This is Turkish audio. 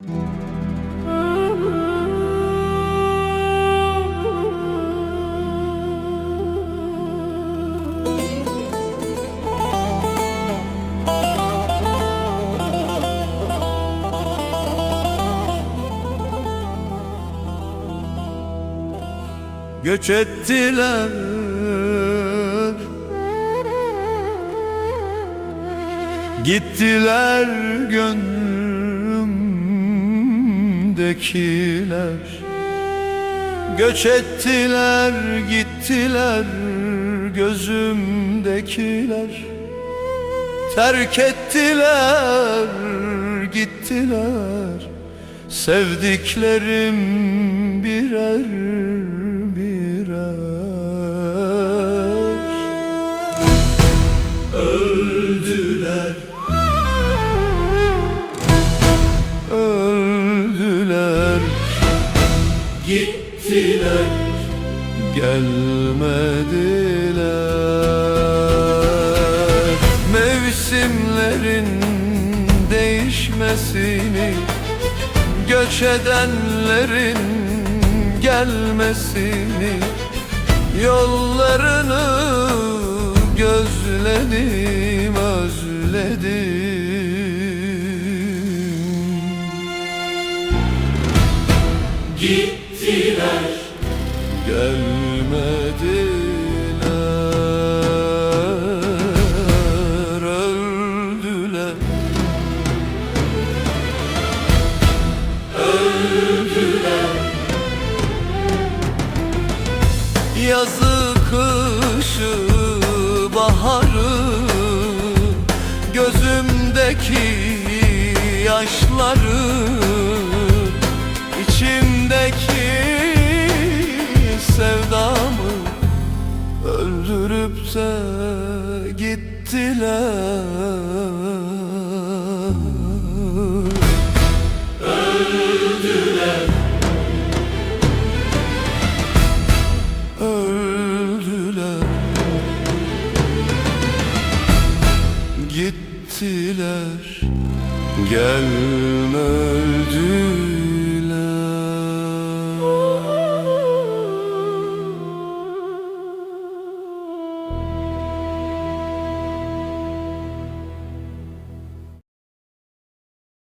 Göç ettiler. Gittiler gönlümdekiler Göç ettiler gittiler gözümdekiler. Terk ettiler gittiler. Sevdiklerim birer birer. Öldüler Gittiler. Gelmediler. Mevsimlerin değişmesini Göç edenlerin gelmesini Yollarını gözledim özledim Gittiler Gelmediler Öldüler. Yazı kışı baharı Gözümdeki yaşları gittiler. Öldüler. Gittiler. Gelme öldüler